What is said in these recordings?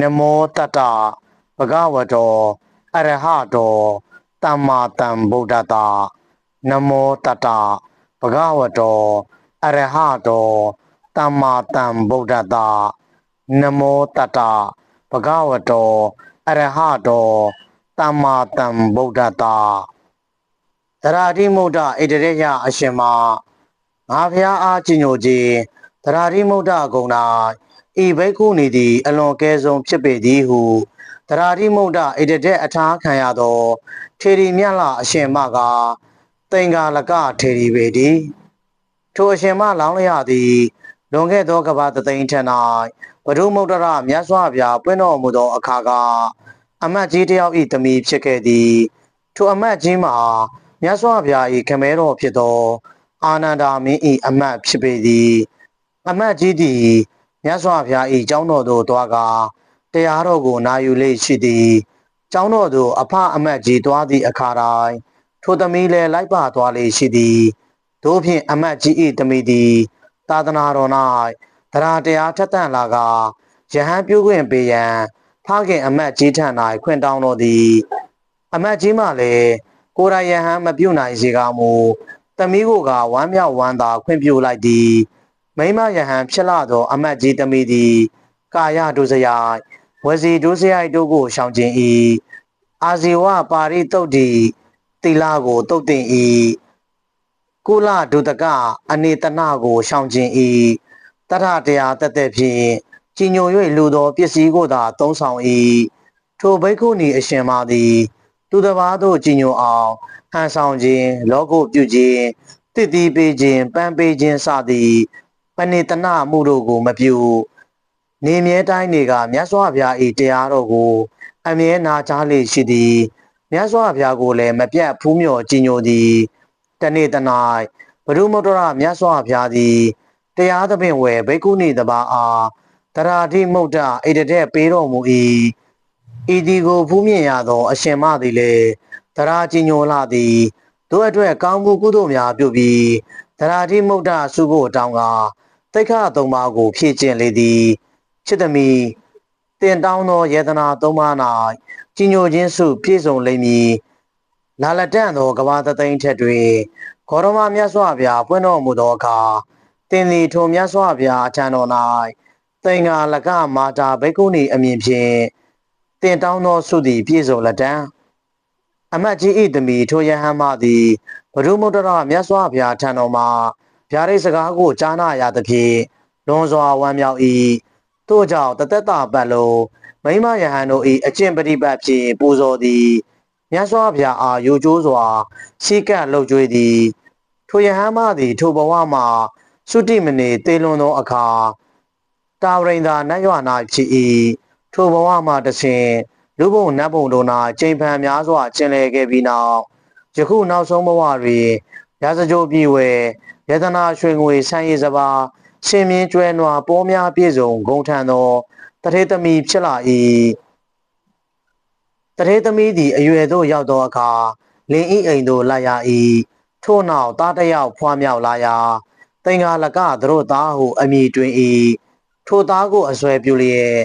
နမောတတ္တဘဂဝတောအရဟတောသမ္မာသမ္ဗုဒ္ဓတ္တနမောတတ္တဘဂဝတောအရဟတောသမ္မာသမ္ဗုဒ္ဓတ္တနမောတတ္တဘဂဝတောအရဟတောသမ္မာသမ္ဗုဒ္ဓတ္တသရတိမုဒ္ဒဣတရေယအရှင်မငါဖျားအားကြီးညိုခြင်းသရတိမုဒ္ဒဂုဏ ဤဘိက္ခုနီသည်အလွန်ကဲဆုံးဖြစ်ပေသည်ဟုသရတိမုဒ္ဒဣတတဲ့အထာခံရသောထေရီမြတ်လအရှင်မကသင်္ကာလကထေရီပေသည်ထိုအရှင်မလောင်းလျသည်လွန်ခဲ့သောကဘာတသိန်းထက်၌ဘဒုမုဒ္ဒရမြတ်စွာဘုရားပွင့်တော်မူသောအခါကအမတ်ကြီးတယောက်၏တမီဖြစ်ခဲ့သည်ထိုအမတ်ကြီးမှာမြတ်စွာဘုရား၏ခမဲတော်ဖြစ်သော အာနန္ဒာမင်း၏အမတ်ဖြစ်ပေသည် အမတ်ကြီးသည် မြတ်စွာဘုရား၏ကျောင်းတော်သို့တွားကာတရားတော်ကိုနာယူလေ့ရှိသည်ကျောင်းတော်သို့အဖအမတ်ကြီးတွားသည့်အခါတိုင်းထိုသမီးလည်းလိုက်ပါသွားလေ့ရှိသည်တို့ဖြင့်အမတ်ကြီး၏တမီသည်သာသနာတော်၌တရားတရားထက်သန်လာကယဟန်ပြုခွင့်ပေးရန်ဖခင်အမတ်ကြီးထံ၌ခွင့်တောင်းတော်သည်အမတ်ကြီးမှလည်းကိုရယဟန်မပြုတ်နိုင်စေကမူသမီးကိုကဝမ်းမြောက်ဝမ်းသာခွင့်ပြုလိုက်သည် မိမယဟန်ဖြစ်လာသော အမတ်ကြီးသမီးသည် ကာယဒုစရိုက်ဝစီဒုစရိုက်တို့ကိုရှောင်ကျင်၏အာဇီဝပါရိတုတ်တိတိလာကိုတုတ်တင်၏ကုလဒုတကအနေတနာကိုရှောင်ကျင်၏တထတရားတက်တဲ့ဖြင့်ကြီးညို၍လူသောပစ္စည်းကိုသာသုံးဆောင်၏ထိုဘိက္ခုနီအရှင်မသည် သူတစ်ပါးသို့ကြီးညိုအောင်ဟန်ဆောင်ခြင်းလောကုပြုခြင်းတည်တည်ပေးခြင်းပန်းပေးခြင်းစသည် ပဏိတနာမှုတို့ကိုမပြုနေမြဲတိုင်းတွေကမြတ်စွာဘုရား၏တရားတော်ကို အမြဲနာကြားလေရှိသည်မြတ်စွာဘုရားကိုလည်းမပြတ်ဖူးမြော်ကြည်ညိုသည်တနေ့တ၌ဘဒုမတ္တရမြတ်စွာဘုရားသည်တရားသဖြင့်ဝယ်ဘိက္ခုနီတပါအားတရာတိမုဒ္ဒဣတတဲ့ပေးတော်မူ၏ဤဒီကိုဖူးမြင်ရသော အရှင်မသည်လေတရာကြည်ညိုလာသည်တို့အတွက်ကောင်းမှုကုသိုလ်များပြုပြီးတရာတိမုဒ္ဒဆုဖို့တောင်းကား တိတ်ခသုံးပါးကိုဖြည့်ကျင့်လေသည်ချစ်သမီးတင်တောင်းသောယေဒနာသုံးပါး၌ကြီးညိုခြင်းစုပြည့်စုံလိမ့်မည်လာလတန့်သောကဘာသသိန်းထက်တွင်ခောရမမြတ်စွာဘုရားပွင့်တော်မူသောအခါတင်သည်ထိုမြတ်စွာဘုရားအထံတော်၌သင်္ဃာလကမာတာဘိက္ခုနီအမည်ဖြင့်တင်တောင်းသောစုသည်ပြည့်စုံလက်တံအမတ်ကြီးဤသမီးထိုယဟန်မသည်ဘဒုမုဒ္ဒရမြတ်စွာဘုရားထံတော်မှာ ဗျာဒိတ်စကားကိုကြားနာရသဖြင့်လွန်စွာဝမ်းမြောက်၏ထို့ကြောင့်တသက်တာပတ်လုံးမိမယဟန်တို့၏အကျင့်ပฏิပတ်ဖြင့်ပူဇော်သည်မြတ်စွာဘုရားအားယိုကျိုးစွာရှိကပ်လှုပ်ကြွေးသည်ထိုယဟန်မသည်ထိုဘဝမှာသုတိမနေတေလွန်သောအခါတာဝရိန်သာနတ်ရွာ၌ဖြစ်၏ထိုဘဝမှာတခြင်းလူဘုံနတ်ဘုံတို့၌ကျိန်ဖန်များစွာကျင်လည်ခဲ့ပြီးနောက်ယခုနောက်ဆုံးဘဝတွင်ရာဇကြိုပြည်ဝဲ ယတနာရွှေငွေဆန်းရည်စပါရှင်မြင်းကျွဲနွားပေါ်များပြည့်စုံဂုံထံသောတထေသမီးဖြစ်လာ၏တထေသမီးသည်အရွယ်သို့ရောက်သောအခါလင်းဤအိမ်သို့လာရ၏ထို့နောက်သားတစ်ယောက်ဖွားမြောက်လာရာတင်္ဂါလကသူတို့သားဟုအမည်တွင်၏ထိုသားကိုအစွဲပြုလျက်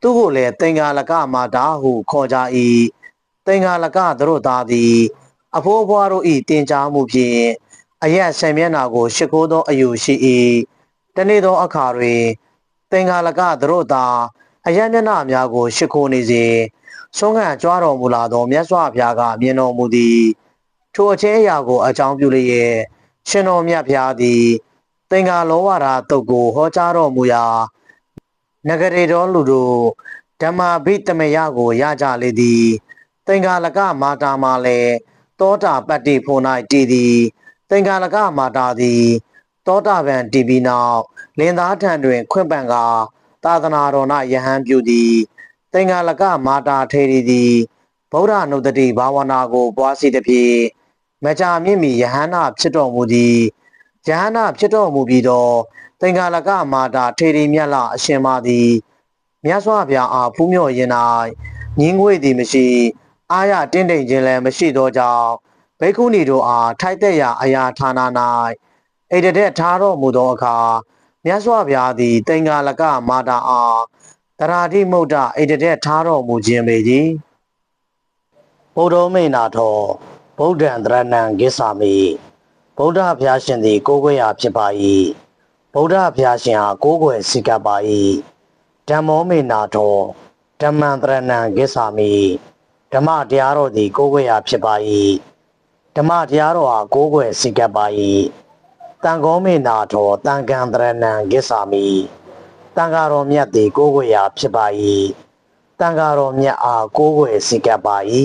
သူကိုလည်းတင်္ဂါလကမာတာဟုခေါ်ကြ၏တင်္ဂါလကသူတို့သားသည် အဖိုးအဖွားတို့၏တင် जा မှုဖြင့် အရက်ဆယ်မျက်နာကိုရှ िख ိုးသောအယူရှိ၏တနေ့သောအခါတွင်တင်္ဂါလကသူတို့သားအရက်မျက်နှာများကိုရှ िख ိုးနေစဉ်ဆုံးခံကြွားတော်မူလာသောမြတ်စွာဘုရားကမြင်တော်မူသည်ထိုအချင်းအရာကိုအကြောင်းပြုလျက်ရှင်တော်မြတ်ဘုရားသည်သင်္ဃာလောဝါဒတုတ်ကိုဟောကြားတော်မူရာနဂရေတော်လူတို့ဓမ္မာဘိတမယကိုရကြလေသည်သင်္ဃာလကမာတာမှာလည်းတောတာပတ္တိဖို့၌တည်သည် သင်္ဃာလကမာတာသည်တောတာပံတည်ပြီးနောက်လင်သားထံတွင် ခွင့်ပန်ကာသာသနာတော်၌ယဟန်ပြုသည်သင်္ဃာလကမာတာထေရီသည်ဗုဒ္ဓနုတ္တိဘာဝနာကိုပွားစီသည်ဖြင့်မကြာမြင့်မီယဟန္တာဖြစ်တော်မူသည်ယဟန္တာဖြစ်တော်မူပြီးတော့သင်္ဃာလကမာတာထေရီမြတ်လအရှင်မသည်မြတ်စွာဘုရားအားဖူးမြော်ရင်၌ညင်းငွေသည်မရှိ အာရတင်းတိမ်ခြင်းလည်းမရှိသောကြောင့် ဘိက္ခုနီတို့အားထိုက်တဲ့ရာအရာဌာန၌ဣတတဲ့ထားတော်မူသောအခါမြတ်စွာဘုရားသည်သင်္ဃာလကမာတာအားတရာတိမုဒ္ဒဣတတဲ့ထားတော်မူခြင်းပေကြီးဘုဒ္ဓမိန်နာထောဗုဒ္ဓံတရဏံကိစ္ဆာမိဗုဒ္ဓဘုရားရှင်သည် ကိုးကွယ်ရာဖြစ်ပါ၏ဗုဒ္ဓဘုရားရှင်ဟာကိုးကွယ်စိကပ်ပါ၏ဓမ္မောမိန်နာထောဓမ္မံတရဏံကိစ္ဆာမိဓမ္မတရားတော်သည် ကိုးကွယ်ရာဖြစ်ပါ၏ ဓမ္မတရားတော်ဟာကိုးကွယ်စိကပ်ပါ၏တန်ခောမိန်နာထောတန်ခံတရဏံကိစ္ဆာမိတန်ဃာတော်မြတ်သည်ကိုးကွယ်ရာဖြစ်ပါ၏တန်ဃာတော်မြတ်အားကိုးကွယ်စိကပ်ပါ၏